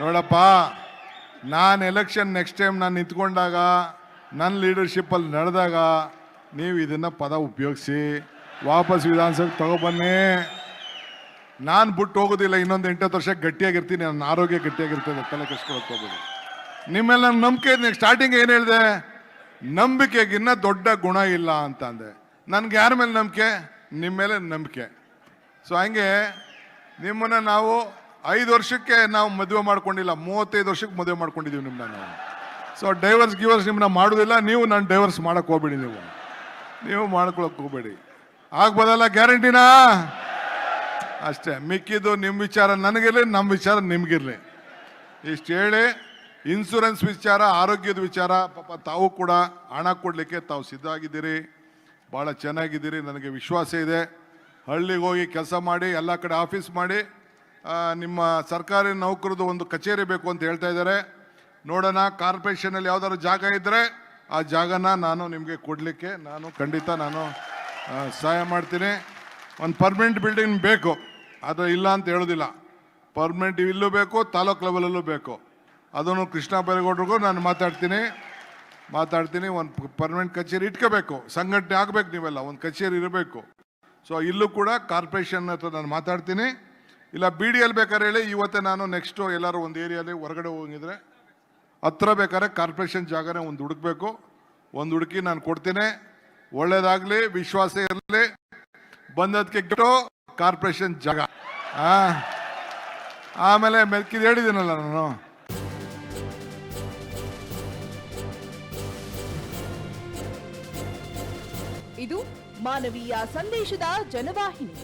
ನೋಡಪ್ಪ, ನಾನು election next time ನಾನು ನಿಂತ್ಕೊಂಡಾಗ ನನ್ನ ಲೀಡರ್ಶಿಪ್ಪಲ್ಲಿ ನಡೆದಾಗ ನೀವು ಇದನ್ನು ಪದ ಉಪಯೋಗಿಸಿ ವಾಪಸ್ ವಿಧಾನಸಭೆಗೆ ತಗೊಬನ್ನಿ ನಾನು ಬಿಟ್ಟು ಹೋಗೋದಿಲ್ಲ, ಇನ್ನೊಂದು ಎಂಟತ್ತು ವರ್ಷ ಗಟ್ಟಿಯಾಗಿರ್ತೀನಿ, ನನ್ನ ಆರೋಗ್ಯ ಗಟ್ಟಿಯಾಗಿರ್ತದೆ, ತಲೆ ಕೆಸ್ಕೊಳಕ್ಕೆ ಹೋಗೋದು ನಿಮ್ಮೆಲ್ಲ ನಂಬಿಕೆ ಇದೆ ಸ್ಟಾರ್ಟಿಂಗ್ ಏನು ಹೇಳಿದೆ? ನಂಬಿಕೆಗಿನ್ನ ದೊಡ್ಡ ಗುಣ ಇಲ್ಲ ಅಂತ ಅಂದೆ ನನಗೆ ಯಾರ ಮೇಲೆ ನಂಬಿಕೆ? ನಿಮ್ಮ ಮೇಲೆ ನಂಬಿಕೆ. ಸೊ ಹಂಗೆ ನಿಮ್ಮನ್ನು ನಾವು ಐದು ವರ್ಷಕ್ಕೆ ನಾವು ಮದುವೆ ಮಾಡ್ಕೊಂಡಿಲ್ಲ, ಮೂವತ್ತೈದು ವರ್ಷಕ್ಕೆ ಮದುವೆ ಮಾಡ್ಕೊಂಡಿದ್ದೀವಿ ನಿಮ್ಮನ್ನ ನಾವು. ಸೊ ಡೈವರ್ಸ್ ಗಿವರ್ಸ್ ನಿಮ್ಮನ್ನ ಮಾಡೋದಿಲ್ಲ, ನೀವು ನಾನು ಡೈವರ್ಸ್ ಮಾಡಕ್ಕೆ ಹೋಗ್ಬೇಡಿ ನೀವು. ನೀವು ಮಾಡ್ಕೊಳಕ್ಕೆ ಹೋಗ್ಬೇಡಿ. ಆಗ್ಬೋದಲ್ಲ ಗ್ಯಾರಂಟಿನಾ? ಅಷ್ಟೇ, ಮಿಕ್ಕಿದ್ದು ನಿಮ್ಮ ವಿಚಾರ ನನಗಿರಲಿ ನಮ್ಮ ವಿಚಾರ ನಿಮಗಿರಲಿ. ಇಷ್ಟು ಹೇಳಿ ಇನ್ಸೂರೆನ್ಸ್ ವಿಚಾರ, ಆರೋಗ್ಯದ ವಿಚಾರ, ಪಾಪ ತಾವು ಕೂಡ ಹಣ ಕೊಡಲಿಕ್ಕೆ ತಾವು ಸಿದ್ಧ ಆಗಿದ್ದೀರಿ ಭಾಳ ಚೆನ್ನಾಗಿದ್ದೀರಿ, ನನಗೆ ವಿಶ್ವಾಸ ಇದೆ. ಹಳ್ಳಿಗೆ ಹೋಗಿ ಕೆಲಸ ಮಾಡಿ, ಎಲ್ಲ ಕಡೆ ಆಫೀಸ್ ಮಾಡಿ ನಿಮ್ಮ ಸರ್ಕಾರಿ ನೌಕರದು ಒಂದು ಕಚೇರಿ ಬೇಕು ಅಂತ ಹೇಳ್ತಾ ಇದ್ದಾರೆ. ನೋಡೋಣ, ಕಾರ್ಪೊರೇಷನಲ್ಲಿ ಯಾವ್ದಾದ್ರು ಜಾಗ ಇದ್ದರೆ ಆ ಜಾಗನ ನಾನು ನಿಮಗೆ ಕೊಡಲಿಕ್ಕೆ ನಾನು ಖಂಡಿತ ನಾನು ಸಹಾಯ ಮಾಡ್ತೀನಿ. ಒಂದು ಪರ್ಮನೆಂಟ್ ಬಿಲ್ಡಿಂಗ್ ಬೇಕು. ಅದು ಇಲ್ಲ ಅಂತ ಹೇಳೋದಿಲ್ಲ. ಪರ್ಮನೆಂಟ್ ಇಲ್ಲೂ ಬೇಕು, ತಾಲೂಕು ಲೆವೆಲಲ್ಲೂ ಬೇಕು. ಅದನ್ನು ಕೃಷ್ಣ ಬೈರೇಗೌಡರಿಗೂ ನಾನು ಮಾತಾಡ್ತೀನಿ. ಮಾತಾಡ್ತೀನಿ, ಒಂದು ಪರ್ಮನೆಂಟ್ ಕಚೇರಿ ಇಟ್ಕೋಬೇಕು. ಸಂಘಟನೆ ಆಗಬೇಕು ನೀವೆಲ್ಲ, ಒಂದು ಕಚೇರಿ ಇರಬೇಕು. ಸೊ ಇಲ್ಲೂ ಕೂಡ ಕಾರ್ಪೊರೇಷನ್ ಹತ್ರ ನಾನು ಮಾತಾಡ್ತೀನಿ. ಇಲ್ಲ ಬಿ ಡಿ ಎಲ್ ಬೇಕಾದ್ರೆ ಹೇಳಿ, ಇವತ್ತೇ ನಾನು ನೆಕ್ಸ್ಟು ಎಲ್ಲರೂ ಒಂದು ಏರಿಯಾಲಿ ಹೊರಗಡೆ ಹೋಗಿದ್ರೆ ಹತ್ರ ಬೇಕಾದ್ರೆ ಕಾರ್ಪೊರೇಷನ್ ಜಾಗನೇ ಒಂದು ಹುಡುಕ್ಬೇಕು. ಒಂದು ಹುಡುಕಿ ನಾನು ಕೊಡ್ತೀನಿ. ಒಳ್ಳೇದಾಗಲಿ, ವಿಶ್ವಾಸ ಇರಲಿ. ಬಂದದಕ್ಕೆ ಗಿಟ್ಟು ಕಾರ್ಪೊರೇಷನ್ ಜಾಗ. ಆಮೇಲೆ ಮೆಲ್ಕಿದ್ ಹೇಳಿದ್ದೀನಲ್ಲ ನಾನು. ಇದು ಮಾನವೀಯ ಸಂದೇಶದ ಜನವಾಹಿನಿ.